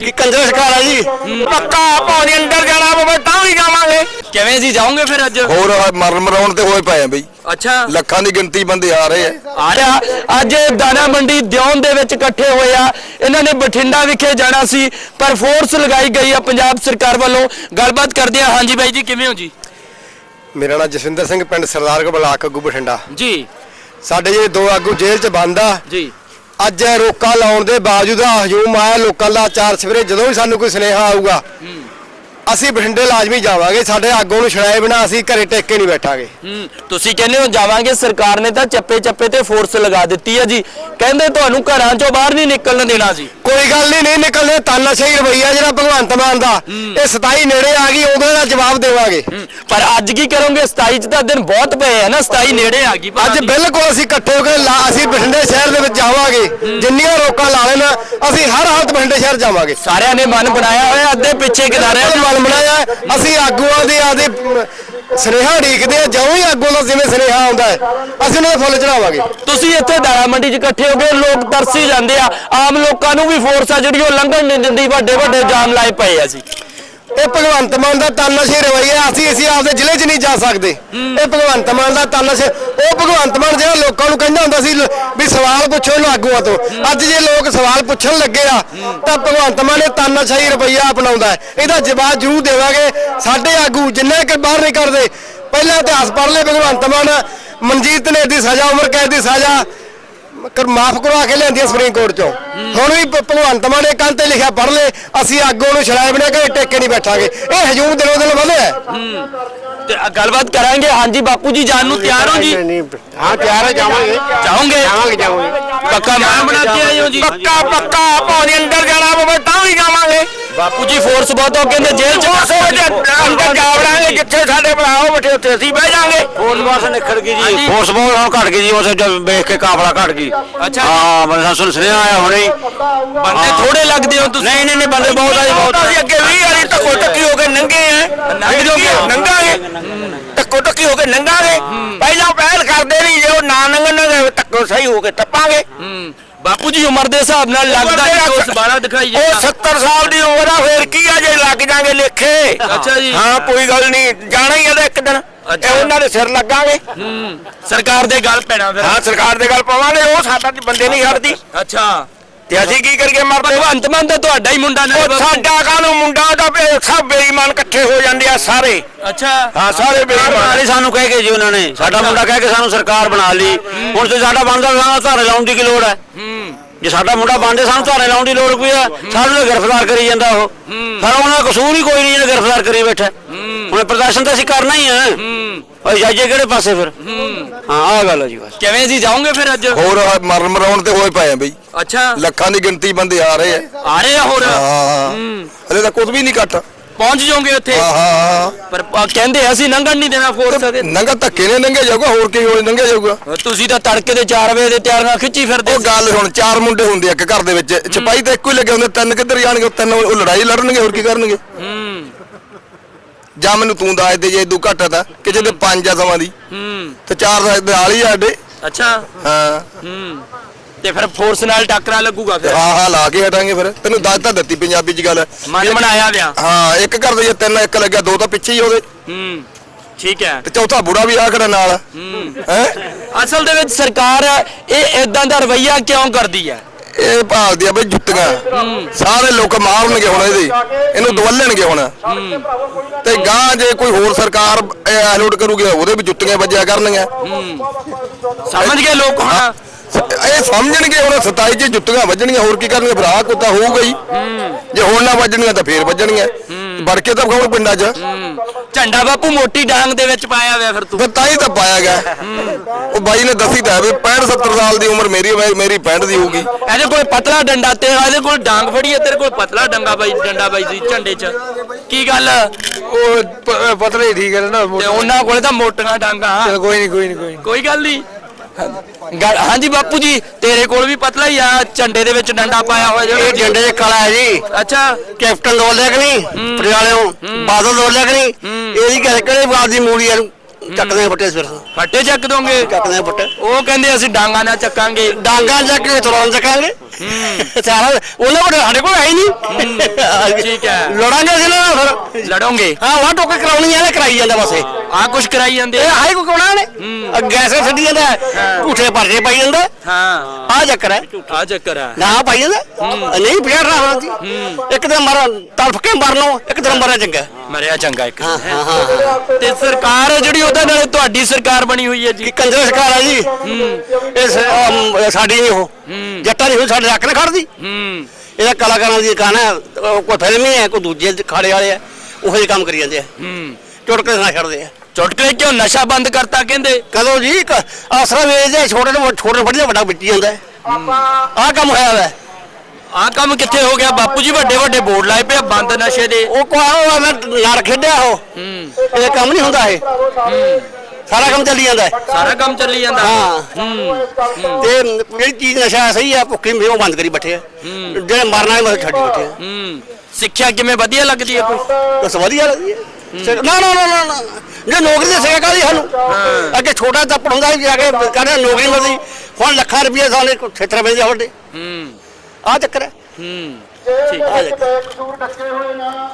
ਕਿ ਕੰਜਰ ਸਰਕਾਰ ਆ ਜੀ ਪੱਕਾ ਪੌਣੀ ਅੰਦਰ ਜਾਣਾ ਪਵੇ ਤਾਂ ਵੀ ਜਾਵਾਂਗੇ। ਕਿਵੇਂ ਜੀ ਜਾਓਗੇ ਫਿਰ ਅੱਜ? ਹੋਰ ਮਰਨ ਮਰਾਉਣ ਤੇ ਹੋਏ ਪਏ ਆ ਬਈ। ਅੱਛਾ। ਲੱਖਾਂ ਦੀ ਗਿਣਤੀ ਬੰਦੇ ਆ ਰਹੇ ਆ। ਆ ਰਿਹਾ। ਅੱਜ ਦਾਣਾ ਮੰਡੀ ਦਿਉਣ ਦੇ ਵਿੱਚ ਇਕੱਠੇ ਹੋਏ ਆ। ਇਹਨਾਂ ਨੇ ਬਠਿੰਡਾ ਵਿਖੇ ਜਾਣਾ ਸੀ ਪਰ ਫੋਰਸ ਲਗਾਈ ਗਈ ਆ ਪੰਜਾਬ ਸਰਕਾਰ ਵੱਲੋਂ। ਗੱਲਬਾਤ ਕਰਦੇ ਆ। ਹਾਂਜੀ ਬਾਈ ਜੀ ਕਿਵੇਂ ਹੋ ਜੀ? ਮੇਰਾ ਨਾਮ ਜਸਵਿੰਦਰ ਸਿੰਘ ਪਿੰਡ ਸਰਦਾਰ ਕੋ ਬਲਾਕ ਅੱਗੂ ਬਠਿੰਡਾ। ਜੀ। ਸਾਡੇ ਜਿਹੜੇ ਦੋ ਆਗੂ ਜੇਲ੍ਹ 'ਚ ਬੰਦ ਆ। ਜੀ। ਅੱਜ ਰੋਕਾ ਲਾਉਣ ਦੇ ਬਾਵਜੂਦ ਹਜੂਮ ਆਇਆ, ਲੋਕਾਂ ਦਾ ਚਾਰ ਸਵੇਰੇ ਜਦੋਂ ਵੀ ਸਾਨੂੰ ਕੋਈ ਸੁਨੇਹਾ ਆਊਗਾ ਅਸੀਂ ਬਠਿੰਡੇ ਲਾਜ਼ਮੀ ਜਾਵਾਂਗੇ ਸਾਡੇ ਆਗੂ ਨੂੰ ਛੜਾਏ ਬਿਨਾ ਅਸੀਂ ਘਰੇ ਟੇਕ ਕੇ ਨਹੀਂ ਬੈਠਾਂਗੇ। ਹੂੰ ਤੁਸੀਂ ਕਹਿੰਦੇ ਹੋ ਜਾਵਾਂਗੇ ਸਰਕਾਰ ਨੇ ਤਾਂ ਚੱਪੇ ਚੱਪੇ ਤੇ ਫੋਰਸ ਲਗਾ ਦਿੱਤੀ ਆ ਜੀ। ਕਹਿੰਦੇ ਤੁਹਾਨੂੰ ਘਰਾਂ ਚੋਂ ਬਾਹਰ ਨਹੀਂ ਨਿਕਲਣ ਦੇਣਾ ਜੀ। ਕੋਈ ਗੱਲ ਨਹੀਂ ਨਹੀਂ ਨਿਕਲਦੇ ਤਾਨਾਸ਼ਾਹੀ ਰਵਈਆ ਜਿਹੜਾ ਭਗਵੰਤ ਮਾਨ ਦਾ। ਇਹ 27 ਨੇੜੇ ਆ ਗਈ ਉਹਦੇ ਦਾ ਜਵਾਬ ਦੇਵਾਂਗੇ। ਹੂੰ, ਪਰ ਅੱਜ ਕੀ ਕਰੋਗੇ? 27 ਚ ਤਾਂ ਦਿਨ ਬਹੁਤ ਪਏ ਆ ਨਾ 27 ਨੇੜੇ ਆ ਗਈ ਅੱਜ। ਬਿਲਕੁਲ ਅਸੀਂ ਇਕੱਠੇ ਹੋ ਕੇ ਅਸੀਂ ਬਠਿੰਡੇ ਸ਼ਹਿਰ ਦੇ ਵਿੱਚ ਜਾਵਾਂਗੇ। ਜਿੰਨੀਆਂ ਰੋਕਾਂ ਲਾ ਲੈਣ ਅਸੀਂ ਹਰ ਹਾਲਤ ਬਠਿੰਡੇ ਸ਼ਹਿਰ ਜਾਵਾਂਗੇ। ਸਾਰਿਆਂ ਨੇ ਮਨ ਬਣਾਇਆ ਹੋਇਆ ਅੱਧੇ ਪਿੱਛੇ ਕਿਨਾਰੇ ਮਨ ਬਣਾਇਆ ਹੈ। ਅਸੀਂ ਆਗੂਆਂ ਦੇ ਆਦੇ ਸੁਨੇਹਾ ਢੀਕਦੇ ਆ। ਜਿਉਂ ਹੀ ਆਗੂ ਦਾ ਜਿਵੇਂ ਸੁਨੇਹਾ ਆਉਂਦਾ ਹੈ, ਅਸੀਂ ਉਹਨਾਂ ਦੇ ਫੁੱਲ ਚੜਾਵਾਂਗੇ ਤੁਸੀਂ ਇੱਥੇ ਦਾਣਾ ਮੰਡੀ 'ਚ ਇਕੱਠੇ ਹੋ ਗਏ ਲੋਕ ਤਰਸੀ ਜਾਂਦੇ ਆ। ਆਮ ਲੋਕਾਂ ਨੂੰ ਵੀ ਫੋਰਸ ਆ ਜਿਹੜੀ ਉਹ ਲੰਘਣ ਨਹੀਂ ਦਿੰਦੀ। ਵੱਡੇ ਵੱਡੇ ਜਾਮ ਲਾਏ ਪਏ ਆ ਸੀ ਇਹ ਭਗਵੰਤ ਮਾਨ ਦਾ ਤਾਨਾਸ਼ਾਹੀ ਰਵਈਆ ਅਸੀਂ ਅਸੀਂ ਆਪਦੇ ਜ਼ਿਲ੍ਹੇ 'ਚ ਨਹੀਂ ਜਾ ਸਕਦੇ। ਇਹ ਭਗਵੰਤ ਮਾਨ ਦਾ ਤਾਨਾਸ਼ਾਹੀ ਉਹ ਭਗਵੰਤ ਮਾਨ ਜਿਹੜਾ ਲੋਕਾਂ ਨੂੰ ਕਹਿੰਦਾ ਹੁੰਦਾ ਸੀ ਵੀ ਸਵਾਲ ਪੁੱਛੋ ਇਹਨਾਂ ਆਗੂਆਂ ਤੋਂ ਅੱਜ ਜੇ ਲੋਕ ਸਵਾਲ ਪੁੱਛਣ ਲੱਗੇ ਆ ਤਾਂ ਭਗਵੰਤ ਮਾਨ ਇਹ ਤਾਨਾਸ਼ਾਹੀ ਰਵਈਆ ਅਪਣਾਉਂਦਾ ਇਹਦਾ ਜਵਾਬ ਜ਼ਰੂਰ ਦੇਵਾਂਗੇ। ਸਾਡੇ ਆਗੂ ਜਿੰਨੇ ਕਿ ਬਾਹਰ ਨਹੀਂ ਕਰਦੇ ਪਹਿਲਾਂ ਇਤਿਹਾਸ ਪੜ੍ਹ ਲੈ ਭਗਵੰਤ ਮਾਨ। ਮਨਜੀਤ ਨੇ ਦੀ ਸਜ਼ਾ ਉਮਰ ਕੈਦ ਦੀ ਸਜ਼ਾ। ਕਰ ਮਾਫ ਕਰਵਾ ਕੇ ਲਿਆਂਦੀਆਂ ਸੁਪਰੀਮ ਕੋਰਟ ਚੋਂ। ਹੁਣ ਵੀ ਭ- ਭਗਵੰਤ ਮਾਨ ਨੇ ਕੰਨ ਤੇ ਲਿਖਿਆ ਪੜ੍ਹ ਲੈ ਅਸੀਂ ਆਗੂ ਨੂੰ ਛੜਾਏ ਬਣਾ ਕੇ ਟੇਕੇ ਨਹੀਂ ਬੈਠਾਂਗੇ। ਇਹ ਹਜੂਮ ਦਿਨੋਂ ਦਿਨ ਵਧਿਆ ਹੈ। ਤੇ ਆ ਗੱਲਬਾਤ ਕਰਾਂਗੇ। ਹਾਂਜੀ ਬਾਪੂ ਜੀ ਜਾਣ ਨੂੰ ਤਿਆਰ ਹੋ ਜੀ? ਹਾਂ ਤਿਆਰ ਹੈ ਜਾਵਾਂਗੇ। ਜਾਓਗੇ? ਜਾਵਾਂਗੇ ਜਾਵਾਂਗੇ। ਪੱਕਾ ਮਾਨ ਬਣਾ ਕੇ ਆਏ ਹੋ ਜੀ? ਪੱਕਾ ਪੱਕਾ ਪੌਣੀ ਅੰਦਰ ਜਾਣਾ ਪਵੇ ਬਾਪੂ ਜੀ ਫੋਰਸ ਬਹੁਤ ਹੋ ਕਹਿੰਦੇ ਜੇਲ੍ਹ 'ਚ ਅੰਦਰ ਜਾ ਵੜਾਂਗੇ ਜਿੱਥੇ ਸਾਡੇ ਭਰਾਓ ਬੈਠੇ ਉੱਥੇ ਅਸੀਂ ਬਹਿ ਜਾਾਂਗੇ। ਫੋਰਸ ਬਾਸ ਨਿਖੜ ਗਈ। ਜੀ। ਫੋਰਸ ਬਹੁਤ ਹੁਣ ਘਟ ਗਈ ਜੀ ਉਸ ਜਦ ਵੇਖ ਕੇ ਕਾਫਲਾ ਘਟ ਗਈ। ਅੱਛਾ। ਹਾਂ ਮੈਨੂੰ ਸਾਨੂੰ ਸੁਨੇਹਾ ਆਇਆ ਹੁਣੇ ਹੀ। ਬੰਦੇ ਥੋੜੇ ਲੱਗਦੇ ਹੋ ਤੁਸੀਂ। ਨਹੀਂ ਨਹੀਂ ਨਹੀਂ ਬੰਦੇ ਬਹੁਤ ਆ ਜੀ ਬਹੁਤ। ਅਸੀਂ ਅੱਗੇ 20 ਵਾਰੀ ਧੱਕੋ ਟੱਕੀ ਹੋ ਕੇ ਨੰਗੇ ਆ। ਨੰਗਾਂਗੇ ਧੱਕੋ ਟੱਕੀ ਹੋ ਕੇ ਨੰਗਾਂਗੇ। ਪਹਿਲਾਂ ਪਹਿਲ ਕਰਦੇ ਨਹੀਂ ਜੇ ਉਹ ਨਾ ਨੰਗਣਗੇ ਧੱਕੋ ਸਹੀ ਹੋ ਕੇ ਟੱਪਾਂਗੇ। ਹੂੰ। ਬਾਪੂ ਜੀ ਉਮਰ ਦੇ ਹਿਸਾਬ ਨਾਲ ਲੱਗਦਾ ਨਹੀਂ ਉਸ ਬਾਲਾ ਦਿਖਾਈ ਉਹ ਜਾਂਦਾ 70 ਸਾਲ ਦੀ ਉਮਰ ਆ ਫੇਰ ਕੀ ਆ ਜੇ ਲੱਗ ਜਾਾਂਗੇ ਲੇਖੇ। ਅੱਛਾ ਜੀ। ਹਾਂ ਕੋਈ ਗੱਲ ਨਹੀਂ ਜਾਣਾ ਹੀ ਆ ਤਾਂ ਇੱਕ ਦਿਨ। ਅੱਛਾ। ਇਹ ਉਹਨਾਂ ਦੇ ਸਿਰ ਲੱਗਾਂਗੇ। ਹੂੰ ਸਰਕਾਰ ਦੇ ਗੱਲ ਪੈਣਾ ਫਿਰ। ਹਾਂ ਸਰਕਾਰ ਦੇ ਗੱਲ ਪਾਵਾਂਗੇ ਉਹ ਸਾਡਾ ਬੰਦੇ ਨਹੀਂ ਹਟਦੀ। ਅੱਛਾ। ਤੇ ਅਸੀਂ ਕੀ ਕਰੀਏ ਮਰਦੇ ਭਗਵੰਤ ਮਾਨ ਤਾਂ ਤੁਹਾਡਾ ਹੀ ਮੁੰਡਾ ਨਾ ਉਹ ਸਾਡਾ ਕਾਹਨੂੰ ਮੁੰਡਾ? ਦਾ ਸਭ ਬੇਈਮਾਨ ਇਕੱਠੇ ਹੋ ਜਾਂਦੇ ਆ ਸਾਰੇ। ਅੱਛਾ। ਹਾਂ ਸਾਰੇ ਬੇਈਮਾਨ। ਲਈ ਸਾਨੂੰ ਕਹਿ ਕੇ ਜੀ ਉਹਨਾਂ ਨੇ? ਸਾਡਾ ਮੁੰਡਾ ਕਹਿ ਕੇ ਸਾਨੂੰ ਸਰਕਾਰ ਬਣਾ ਲਈ। ਹੁਣ ਤੇ ਸਾਡਾ ਬਣਦਾ ਸਾਨੂੰ ਧਾਰੇ ਲਾਉਣ ਦੀ ਕੀ ਲੋੜ ਹੈ? ਹੂੰ। ਜੇ ਸਾਡਾ ਮੁੰਡਾ ਬਣਦੇ ਸਾਨੂੰ ਧਾਰੇ ਲਾਉਣ ਦੀ ਲੋੜ ਕੋਈ ਆ ਸਾਨੂੰ ਤਾਂ ਗ੍ਰਿਫਤਾਰ ਕਰੀ ਜਾਂਦਾ ਉਹ। ਪਰ ਉਹਨਾਂ ਦਾ ਕਸੂਰ ਹੀ ਕੋਈ ਨਹੀਂ ਜਿਹੜਾ ਗ੍ਰਿਫਤਾਰ ਕਰੀ ਬੈਠਾ। ਹੁਣ ਪ੍ਰਦਰਸ਼ਨ ਤਾਂ ਅਸੀਂ ਕਰਨਾ ਹੀ ਆ ਹੂੰ। ਓਏ ਜਾਈਏ ਕਿਹੜੇ ਪਾਸੇ ਫਿਰ? ਹਾਂ ਆਹ ਗੱਲ ਹੈ ਜੀ ਬਸ। ਕਿਵੇਂ ਜੀ ਜਾਓਗੇ ਫਿਰ ਅੱਜ? ਹੋਰ ਮਰਨ ਮਰਾਉਣ ਤੇ ਹੋਏ ਪਏ ਆ ਬਈ। ਅੱਛਾ। ਲੱਖਾਂ ਦੀ ਗਿਣਤੀ ਬੰਦੇ ਆ ਰਹੇ ਆ। ਆ ਰਹੇ ਆ ਹੋਰ? ਹਾਂ ਹਲੇ ਤਾਂ ਕੁਝ ਵੀ ਨਹੀਂ ਕੱਟ ਪਹੁੰਚ ਜਾਓਗੇ ਉੱਥੇ? ਹਾਂ ਹਾਂ ਪਰ ਆ ਕਹਿੰਦੇ ਅਸੀਂ ਲੰਘਣ ਨਹੀਂ ਦੇਣਾ ਫੋਰਸ ਦੇ ਨੰਗਾ ਧੱਕੇ ਨੇ ਨੰਗੇ ਜਾਊਗਾ ਹੋਰ ਕੀ ਹੋਏ ਨੰਗੇ ਜਾਊਗਾ। ਤੁਸੀਂ ਤਾਂ ਤੜਕੇ ਦੇ 4 ਵਜੇ ਦੇ ਤਿਆਰ ਨਾਲ ਖਿੱਚੀ ਫਿਰਦੇ ਉਹ ਗੱਲ ਹੁਣ ਚਾਰ ਮੁੰਡੇ ਹੁੰਦੇ ਆ ਇੱਕ ਘਰ ਦੇ ਵਿੱਚ। ਛਪਾਈ ਤਾਂ ਇੱਕੋ ਹੀ ਲੱਗੇ ਹੁੰਦੇ ਤਿੰਨ ਕਿੱਧਰ ਜਾਣਗੇ ਉਹ ਤਿੰਨ ਉਹ ਲੜਾਈ ਲੜਨਗੇ ਹੋਰ ਕੀ ਕਰਨਗੇ। ਹੂੰ। ਜਾਂ ਮੈਨੂੰ ਤੂੰ ਦੱਸ ਦੇ ਜੇ ਇਦੋਂ ਘੱਟ ਤਾਂ ਕਿ ਜਿਹਦੇ ਪੰਜ ਆ ਸਮਾਂ ਦੀ। ਹੂੰ। ਤੇ ਚਾਰ ਦਾ ਨਾਲ ਹੀ ਆ ਸਾਡੇ। ਅੱਛਾ। ਹਾਂ। ਹੂੰ। ਤੇ ਫਿਰ ਫੋਰਸ ਨਾਲ ਟੱਕਰਾ ਲੱਗੂਗਾ ਫਿਰ? ਹਾਂ ਹਾਂ ਲਾ ਕੇ ਹਟਾਂਗੇ ਫਿਰ। ਤੈਨੂੰ ਦੱਸ ਤਾਂ ਦਿੱਤੀ ਪੰਜਾਬੀ ਚ ਗੱਲ। ਮਨ ਬਣਾਇਆ ਵਿਆ ਹਾਂ ਇੱਕ ਘਰ ਦੇ ਜੇ ਤਿੰਨ ਇੱਕ ਲੱਗਿਆ ਦੋ ਤਾਂ ਪਿੱਛੇ ਹੀ ਉਹਦੇ। ਹੂੰ। ਠੀਕ ਹੈ। ਤੇ ਚੌਥਾ ਬੁੜਾ ਵੀ ਆ ਖੜਾ ਨਾਲ। ਹੂੰ। ਹੈ? ਅਸਲ ਦੇ ਵਿੱਚ ਸਰਕਾਰ ਇਹ ਇਦਾਂ ਦਾ ਰਵਈਆ ਕਿਉਂ ਕਰਦੀ ਹੈ? ਇਹ ਭਾਲਦੀ ਆ ਬਈ ਜੁੱਤੀਆਂ। ਸਾਰੇ ਲੋਕ ਮਾਰਨਗੇ ਹੁਣ ਇਹਦੇ। ਇਹਨੂੰ ਦਵਲਣਗੇ ਹੁਣ। ਤੇ ਗਾਂ ਜੇ ਕੋਈ ਹੋਰ ਸਰਕਾਰ ਐਲੋਡ ਕਰੂਗੀ ਉਹਦੇ ਵੀ ਜੁੱਤੀਆਂ ਵੱਜਿਆ ਕਰਨਗੀਆਂ। ਸਮਝ ਗਏ ਲੋਕ ਹੁਣ? ਇਹ ਸਮਝਣਗੇ ਹੁਣ 27 ਚ ਜੁੱਤੀਆਂ ਵੱਜਣਗੀਆਂ ਹੋਰ ਕੀ ਕਰਨਗੇ ਫਿਰ ਆਹ ਕੁੱਤਾ ਹੋਊਗਾ ਹੀ। ਜੇ ਹੁਣ ਨਾ ਵੱਜਣਗੀਆਂ ਤਾਂ ਫੇਰ ਵੱਜਣਗੀਆਂ। ਵੜ ਕੇ ਤਾਂ ਖਾਉਣ ਪਿੰਡਾਂ 'ਚ। ਝੰਡਾ ਬਾਪੂ ਮੋਟੀ ਡਾਂਗ ਦੇ ਵਿੱਚ ਪਾਇਆ ਹੋਇਆ ਫਿਰ ਤੂੰ। ਫਿਰ ਤਾਂ ਹੀ ਤਾਂ ਪਾਇਆ ਗਿਆ। ਉਹ ਬਾਈ ਨੇ ਦੱਸੀ ਤਾਂ ਹੈ ਵੀ 65 70 ਸਾਲ ਦੀ ਉਮਰ ਮੇਰੀ ਹੈ, ਮੇਰੀ 65 ਦੀ ਹੋਊਗੀ। ਇਹਦੇ ਕੋਲ ਪਤਲਾ ਡੰਡਾ ਤੇ ਇਹਦੇ ਕੋਲ ਡਾਂਗ ਫੜੀ ਹੈ ਤੇਰੇ ਕੋਲ ਪਤਲਾ ਡੰਗਾ ਬਾਈ ਡੰਡਾ ਬਾਈ ਦੀ ਝੰਡੇ 'ਚ। ਕੀ ਗੱਲ? ਉਹ ਪਤਲਾ ਠੀਕ ਹੈ ਨਾ ਤੇ ਉਹਨਾਂ ਕੋਲੇ ਤਾਂ ਮੋਟੀਆਂ ਡਾਂਗਾ। ਕੋਈ ਨਹੀਂ ਕੋਈ ਨਹੀਂ ਕੋਈ ਕੋਈ ਗੱਲ ਨਹੀਂ ਗੱਲ ਹਾਂਜੀ ਬਾਪੂ ਜੀ ਤੇਰੇ ਕੋਲ ਵੀ ਪਤਲਾ ਹੀ ਆ ਝੰਡੇ ਦੇ ਵਿੱਚ ਡੰਡਾ ਪਾਇਆ ਹੋਇਆ ਇਹ ਜਿਹੜਾ ਝੰਡੇ 'ਚ ਕਲਾ ਹੈ ਜੀ। ਅੱਛਾ। ਕੈਪਟਨ ਡੋਲ ਲਿਆ ਕਿ ਨਹੀਂ? ਪਟਿਆਲੇ ਨੂੰ ਬਾਦਲ ਡੋਲ ਲਿਆ ਕਿ ਨਹੀਂ? ਇਹਦੀ ਗੱਲ ਕਿਹੜੇ ਬਾਦ ਦੀ ਮੂਲੀ ਆ ਚੱਕਦੇ ਫੱਟੇ ਸਵੇਰ ਫੱਟੇ ਚੱਕ ਦੋਗੇ? ਚੱਕਦੇ ਫੱਟੇ। ਉਹ ਕਹਿੰਦੇ ਅਸੀਂ ਡਾਂਗਾ ਨਾਲ ਚੱਕਾਂਗੇ। ਡਾਂਗਾ ਚੱਕ ਕੇ ਤੁਰਨ ਚੱਕਾਂਗੇ। ਸਾਰਾ ਉਹਨਾਂ ਕੋਲ ਸਾਡੇ ਕੋਲ ਹੈ ਹੀ ਨਹੀਂ। ਠੀਕ ਹੈ। ਲੜਾਂਗੇ ਅਸੀਂ ਨਾ ਫਿਰ। ਲੜੋਗੇ। ਹਾਂ ਵਾਹ ਟੋਕੇ ਕਰਾਉਣੀ ਆ ਨਾ ਕਰਾਈ ਜਾਂਦਾ ਬਸ ਇਹ। ਆ ਕੁਛ ਕਰਾਈ ਜਾਂਦੇ ਇਹ ਹਾਈ ਕੋ ਕੋਣਾ ਨੇ? ਗੈਸ ਛੱਡੀ ਜਾਂਦਾ ਝੂਠੇ ਪਰਚੇ ਪਾਈ ਜਾਂਦਾ। ਹਾਂ। ਆ ਚੱਕਰ ਹੈ। ਆ ਚੱਕਰ ਆ ਨਾ ਪਾਈ ਜਾਂਦਾ। ਨਹੀਂ ਪਿਆ ਰਹਾ ਜੀ ਇੱਕ ਦਿਨ ਮਰ ਤਲਫ ਕੇ ਮਰਨੋਂ ਇੱਕ ਦਿਨ ਮਰਨਾ ਚੰਗਾ। ਮਰਿਆ ਚੰਗਾ ਇੱਕ ਤੇ ਸਰਕਾਰ ਜਿਹੜੀ ਉਹਦੇ ਨਾਲ ਤੁਹਾਡੀ ਸਰਕਾਰ ਬਣੀ ਹੋਈ ਹੈ ਕਿ ਜੀ ਕੰਜਰ ਸਰਕਾਰ ਆ ਜੀ। ਇਹ ਸ- ਸਾਡੀ ਨਹੀਂ ਉਹ। ਜੱਟਾਂ ਦੀ ਸਾਡੇ ਹੱਕ ਨੇ ਖੜਦੀ। ਇਹਦਾ ਕਲਾਕਾਰਾਂ ਦੀ ਉਹ ਕੋਈ ਫਿਲਮੀ ਹੈ ਕੋਈ ਦੂਜੇ ਖਾੜੇ ਵਾਲੇ ਆ ਉਹੋ ਜਿਹੇ ਕੰਮ ਕਰੀ ਜਾਂਦੇ ਆ। ਹੂੰ। ਚੁਟਕੇ ਨਾ ਛੱਡਦੇ ਆ। ਚੁਟਕਲੇ ਕਿਉਂ ਨਸ਼ਾ ਬੰਦ ਕਰਤਾ ਕਹਿੰਦੇ? ਕਦੋਂ ਜੀ? ਆਸਰਾ ਵੇਚਦੇ ਛੋਟੇ ਨੂੰ ਛੋਟੇ ਨੂੰ ਫੜੀਆਂ ਵੱਡਾ ਵਿੱਟੀ ਜਾਂਦਾ। ਆਹ ਕੰਮ ਹੋਇਆ ਵਾ। ਆ ਕੰਮ ਕਿੱਥੇ ਹੋ ਗਿਆ? ਬਾਪੂ ਜੀ ਵੱਡੇ ਵੱਡੇ ਬੋਰਡ ਲਾਏ ਪਏ ਆ, ਬੰਦ ਨਸ਼ੇ ਦੇ। ਉਹ ਕੋ ਆਹ ਮੈਂ ਲੜ ਖੇਡਿਆ ਉਹ। ਇਹ ਕੰਮ ਨਹੀਂ ਹੁੰਦਾ ਇਹ। ਸਾਰਾ ਕੰਮ ਚੱਲੀ ਜਾਂਦਾ। ਹੈ। ਸਾਰਾ ਕੰਮ ਚੱਲੀ ਜਾਂਦਾ। ਹਾਂ। ਹੂੰ। ਤੇ ਜਿਹੜੀ ਚੀਜ਼ ਨਸ਼ਾ ਸਹੀ ਆ ਭੁੱਖੀ ਮੇ ਉਹ ਬੰਦ ਕਰੀ ਬੈਠੇ ਆ। ਜਿਹੜੇ ਮਰਨਾ ਹੈ ਉਹ ਛੱਡੀ ਬੈਠੇ ਆ। ਹੂੰ। ਸਿੱਖਿਆ ਕਿਵੇਂ ਵਧੀਆ ਲੱਗਦੀ ਹੈ ਕੋਈ? ਬਸ ਵਧੀਆ ਲੱਗਦੀ ਹੈ ਨਾ ਨਾ ਨਾ ਨਾ ਨਾ। ਜੇ ਨੌਕਰੀ ਦੇ ਸਿਆ ਕਾਦੀ ਸਾਨੂੰ। ਅੱਗੇ ਛੋਟਾ ਤਾਂ ਪੜਾਉਂਦਾ ਸੀ ਜਾ ਕੇ ਕਹਿੰਦਾ ਨੌਕਰੀ ਮਿਲਦੀ। ਹੁਣ ਲੱਖਾਂ ਰੁਪਏ ਸਾਲੇ ਖੇਤਰ ਪੈਂਦੇ ਸਾਡੇ। ਹੂੰ। ਆ ਚੱਕਰ ਹੈ। ਹੂੰ। ਆ ਡੱਕੇ ਹੋਏ ਨਾ